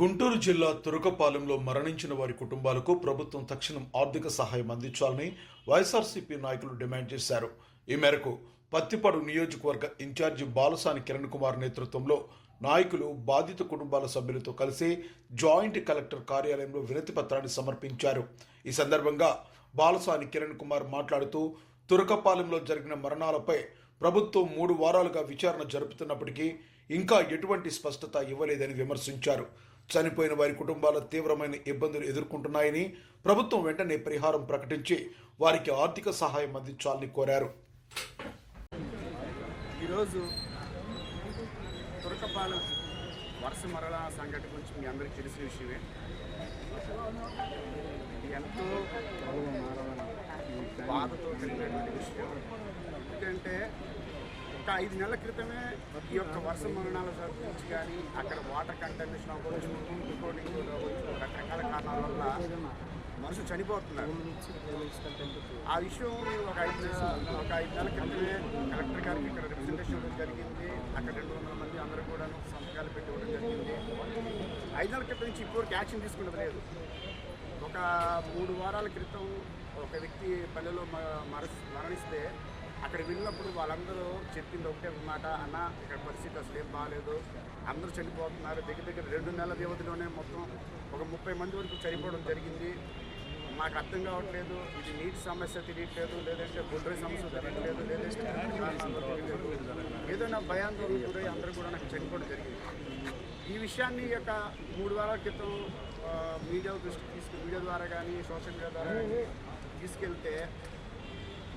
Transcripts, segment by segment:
గుంటూరు జిల్లా తురకపాలెంలో మరణించిన వారి కుటుంబాలకు ప్రభుత్వం తక్షణం ఆర్థిక సహాయం అందించాలని వైఎస్ఆర్సీపీ నాయకులు డిమాండ్ చేశారు. ఈ మేరకు పత్తిపాడు నియోజకవర్గ ఇన్ఛార్జి బాలసాని కిరణ్ కుమార్ నేతృత్వంలో నాయకులు బాధిత కుటుంబాల సభ్యులతో కలిసి జాయింట్ కలెక్టర్ కార్యాలయంలో వినతి పత్రాన్ని సమర్పించారు. ఈ సందర్భంగా బాలసాని కిరణ్ కుమార్ మాట్లాడుతూ తురకపాలెంలో జరిగిన మరణాలపై ప్రభుత్వం మూడు వారాలుగా విచారణ జరుపుతున్నప్పటికీ ఇంకా ఎటువంటి స్పష్టత ఇవ్వలేదని విమర్శించారు. చనిపోయిన వారి కుటుంబాల తీవ్రమైన ఇబ్బందులు ఎదుర్కొంటున్నాయని ప్రభుత్వం వెంటనే పరిహారం ప్రకటించి వారికి ఆర్థిక సహాయం అందించాలని కోరారు. ఈరోజు తురకపాలెం వర్ష మరణ సంఘటన గురించి మీ అందరికీ తెలిసిన విషయమే. ఎంతో బాధతో కలిగినటువంటి విషయం. ఎందుకంటే ఒక ఐదు నెలల క్రితమే ఈ యొక్క వర్ష మరణాల గురించి కానీ అక్కడ వాటర్ కంటామినేషన్ అవ్వచ్చు ఇంకోటి రకరకాల కారణాల వల్ల మనుషులు చనిపోతున్నారు. ఆ విషయం ఒక ఐదు ఒక ఐదు నెలల క్రితమే కలెక్టర్ గారికి ఇక్కడ రిప్రజెంటేషన్ జరిగింది. అక్కడ రెండు వందల మంది అందరూ కూడా సంతకాలు పెట్టుకోవడం జరిగింది. ఐదు నెలల క్రితం నుంచి ఇప్పటివరకు యాక్షన్ తీసుకున్నది లేదు. ఒక మూడు వారాల క్రితం ఒక వ్యక్తి పల్లెలో మ- మర- మరణిస్తే అక్కడ వెళ్ళినప్పుడు వాళ్ళందరూ చెప్పింది ఒకటే మాట అన్న ఇక్కడ పరిస్థితి అసలు ఏం బాగాలేదు అందరూ చనిపోతున్నారు. దగ్గర దగ్గర రెండు నెలల వ్యవధిలోనే మొత్తం ఒక ముప్పై మంది వరకు చనిపోవడం జరిగింది. మాకు అర్థం కావట్లేదు. ఇది నీటి సమస్య తెలియట్లేదు. లేదంటే గుండ్ర సమస్య తెలియట్లేదు. లేదంటే ఏదైనా భయాందోళన గురై అందరూ కూడా నాకు చనిపోవడం జరిగింది. ఈ విషయాన్ని యొక్క మూడు వారాల క్రితం మీడియా దృష్టికి తీసుకు మీడియా ద్వారా కానీ సోషల్ మీడియా ద్వారా కానీ తీసుకెళ్తే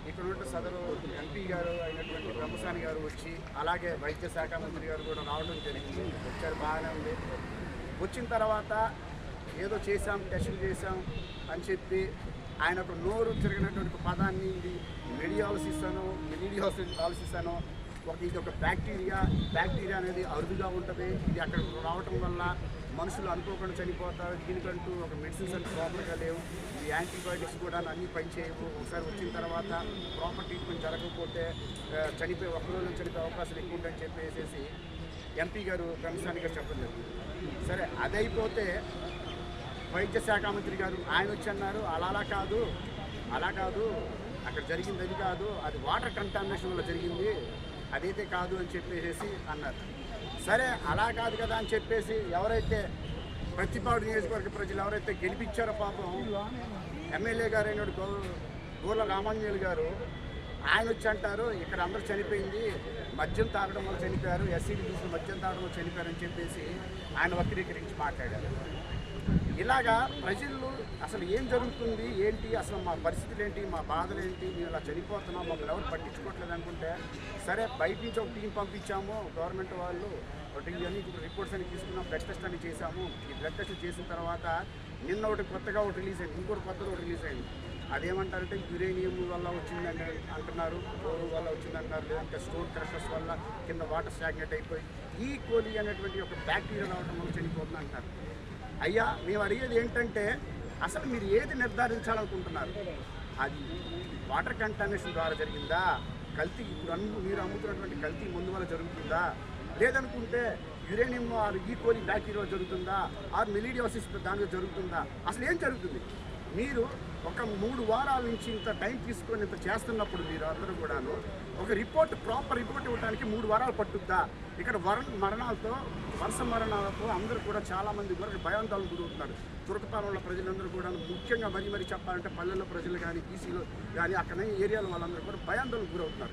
ఇక్కడ ఉన్న సదరు ఎంపీ గారు అయినటువంటి బ్రహ్మసాని గారు వచ్చి అలాగే వైద్య శాఖ మంత్రి గారు కూడా రావడం జరిగింది. వచ్చారు బాగానే ఉంది. వచ్చిన తర్వాత ఏదో చేశాం టెస్టులు చేశాం అని చెప్పి ఆయన ఒక నోరు తిరిగినటువంటి పదాన్ని ఇది మెడియాలసిస్తాను మెడియాలసిస్తాను ఒక ఇది ఒక బ్యాక్టీరియా బ్యాక్టీరియా అనేది అరుదుగా ఉంటుంది. ఇది అక్కడ రావటం వల్ల మనుషులు అనుకోకుండా చనిపోతారు. దీనికంటూ ఒక మెడిసిన్స్ అంత ప్రాపర్గా లేవు. ఈ యాంటీబయాటిక్స్ కూడా అన్నీ పనిచేయవు ఒకసారి వచ్చిన తర్వాత ప్రాపర్ ట్రీట్మెంట్ జరగకపోతే చనిపోయి చనిపోయే ఒక రోజు చనిపోయే అవకాశాలు ఎక్కువ ఉంటాయని చెప్పేసి ఎంపీ గారు బ్రహ్మసాని గారు చెప్పడం సరే అదైపోతే వైద్య శాఖ మంత్రి గారు ఆయన వచ్చి అన్నారు అలా అలా కాదు అలా కాదు అక్కడ జరిగింది అది కాదు అది వాటర్ కంటామినేషన్ వల్ల జరిగింది అదైతే కాదు అని చెప్పేసి అన్నారు. సరే అలా కాదు కదా అని చెప్పేసి ఎవరైతే ప్రతిపాడు నియోజకవర్గ ప్రజలు ఎవరైతే గెలిపించారో పాపం ఎమ్మెల్యే గారు గో గోర్ల రామాంజనేయులు గారు ఆయన వచ్చి అంటారు ఇక్కడ అందరూ చనిపోయింది మద్యం తాగడం వల్ల చనిపోయారు ఎస్సీడీ తీసుకుని మద్యం తాగడం వల్ల చనిపోయారని చెప్పేసి ఆయన వక్రీకరించి మాట్లాడారు. ఇలాగా ప్రజలు అసలు ఏం జరుగుతుంది? ఏంటి? అసలు మా పరిస్థితులు ఏంటి మా బాధలు ఏంటి మేము ఇలా చనిపోతున్నాం మమ్మల్ని ఎవరు పట్టించుకోవట్లేదు అనుకుంటే సరే బయట నుంచి ఒక టీం పంపించాము గవర్నమెంట్ వాళ్ళు ఒకటి ఇవన్నీ రిపోర్ట్స్ అన్ని తీసుకున్నాం బ్లడ్ టెస్ట్ అని చేశాము. ఈ బ్లడ్ టెస్ట్ చేసిన తర్వాత నిన్న ఒకటి కొత్తగా ఒకటి రిలీజ్ అయింది ఇంకోటి కొత్తగా ఒకటి రిలీజ్ అయింది. అదేమంటారంటే యురేనియం వల్ల వచ్చిందని అంటున్నారు ఫ్లోర్ వల్ల వచ్చిందంటున్నారు లేదంటే స్టోన్ క్రషర్స్ వల్ల కింద వాటర్ స్టాగ్నెట్ అయిపోయి ఈ కోలి అనేటువంటి ఒక బ్యాక్టీరియా రావడం వల్ల చనిపోతుంది అంటారు అయ్యా మేము అడిగేది ఏంటంటే అసలు మీరు ఏది నిర్ధారించాలనుకుంటున్నారు? అది వాటర్ కంటామినేషన్ ద్వారా జరిగిందా? కల్తీ ఇప్పుడు మీరు అమ్ముతున్నటువంటి కల్తీ ముందు వల్ల జరుగుతుందా? లేదనుకుంటే uranium or E coli bacteria జరుగుతుందా? ఆర్ మెలీడియోసిస్ దానిలో జరుగుతుందా? అసలు ఏం జరుగుతుంది? మీరు ఒక మూడు వారాల నుంచి ఇంత టైం తీసుకొని ఇంత చేస్తున్నప్పుడు మీరు అందరూ కూడాను ఒక రిపోర్ట్ ప్రాపర్ రిపోర్ట్ ఇవ్వడానికి మూడు వారాలు పట్టుద్దా? ఇక్కడ వర మరణాలతో వరుస మరణాలతో అందరూ కూడా చాలామంది కూడా భయాందోళన గురవుతున్నారు. తురకపాలెంలో ప్రజలందరూ కూడా ముఖ్యంగా మరీ మరీ చెప్పాలంటే పల్లెల్లో ప్రజలు కానీ బీసీలో కానీ అక్కడ ఏరియాలో వాళ్ళందరూ కూడా భయాందోళన గురవుతున్నారు.